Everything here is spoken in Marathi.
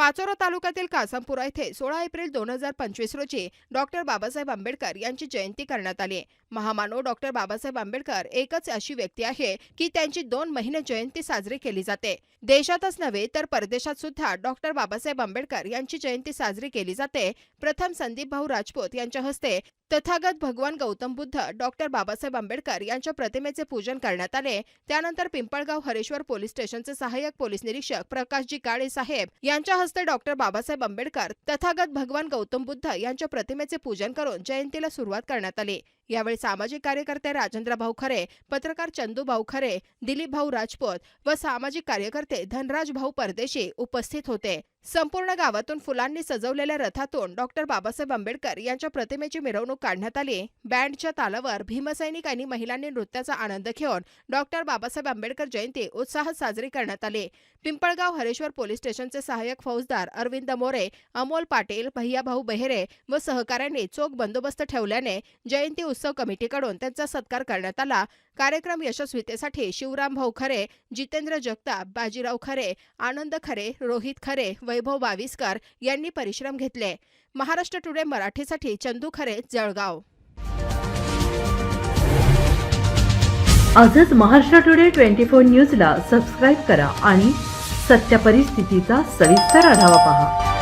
पाचोरा तालुक्यातील कासमपुरा येथे सोळा एप्रिल दोन हजार पंचवीस रोजी डॉक्टर बाबासाहेब आंबेडकर यांची जयंती करण्यात आली. महामानव डॉक्टर बाबासाहेब आंबेडकर एकच अशी व्यक्ती आहे की त्यांची दोन महिने जयंती साजरी केली जाते. देशातच नव्हे तर परदेशात सुद्धा डॉक्टर बाबासाहेब आंबेडकर यांची जयंती साजरी केली जाते. प्रथम संदीप भाऊ राजपूत यांच्या हस्ते तथागत भगवान गौतम बुद्ध डॉक्टर बाबासाहेब आंबेडकर यांच्या प्रतिमेचे पूजन करण्यात आले. त्यानंतर पिंपळगाव हरेश्वर पोलीस स्टेशनचे सहाय्यक पोलीस निरीक्षक प्रकाशजी काळे साहेब यांच्या हस्ते डॉक्टर बाबासाहेब आंबेडकर तथागत भगवान गौतम बुद्ध यांच्या प्रतिमेचे पूजन करून जयंतीला सुरुवात करण्यात आली. यावेळी सामाजिक कार्यकर्ते राजेंद्र भाऊ खरे पत्रकार चंदू भाऊ खरे दिलीप भाऊ राजपूत व सामाजिक कार्यकर्ते धनराज भाऊ परदेशी उपस्थित होते. संपूर्ण गावातून फुलांनी सजवलेल्या रथातून डॉक्टर बाबासाहेब आंबेडकर यांच्या प्रतिमेची मिरवणूक काढण्यात आली. बँडच्या तालावर भीमसैनिक आणि महिलांनी नृत्याचा आनंद घेऊन डॉक्टर बाबासाहेब आंबेडकर जयंती उत्साहात साजरी करण्यात आली. पिंपळगाव हरेश्वर पोलीस स्टेशनचे सहाय्यक फौजदार अरविंद मोरे अमोल पाटील भैयाभाऊ बेहेरे व सहकाऱ्यांनी चोख बंदोबस्त ठेवल्याने जयंती महोत्सव कमिटीकडून त्यांचा सत्कार करण्यात आला. कार्यक्रम यशस्वीतेसाठी शिवराम भाऊ खरे जितेंद्र जगताप बाजीराव खरे आनंद खरे रोहित खरे वैभव बाविस्कर यांनी परिश्रम घेतले. महाराष्ट्र टुडे मराठीसाठी चंदू खरे जळगाव. आजच महाराष्ट्र टुडे ट्वेंटी फोर न्यूजला सबस्क्राईब करा आणि सत्य परिस्थितीचा सविस्तर आढावा पहा.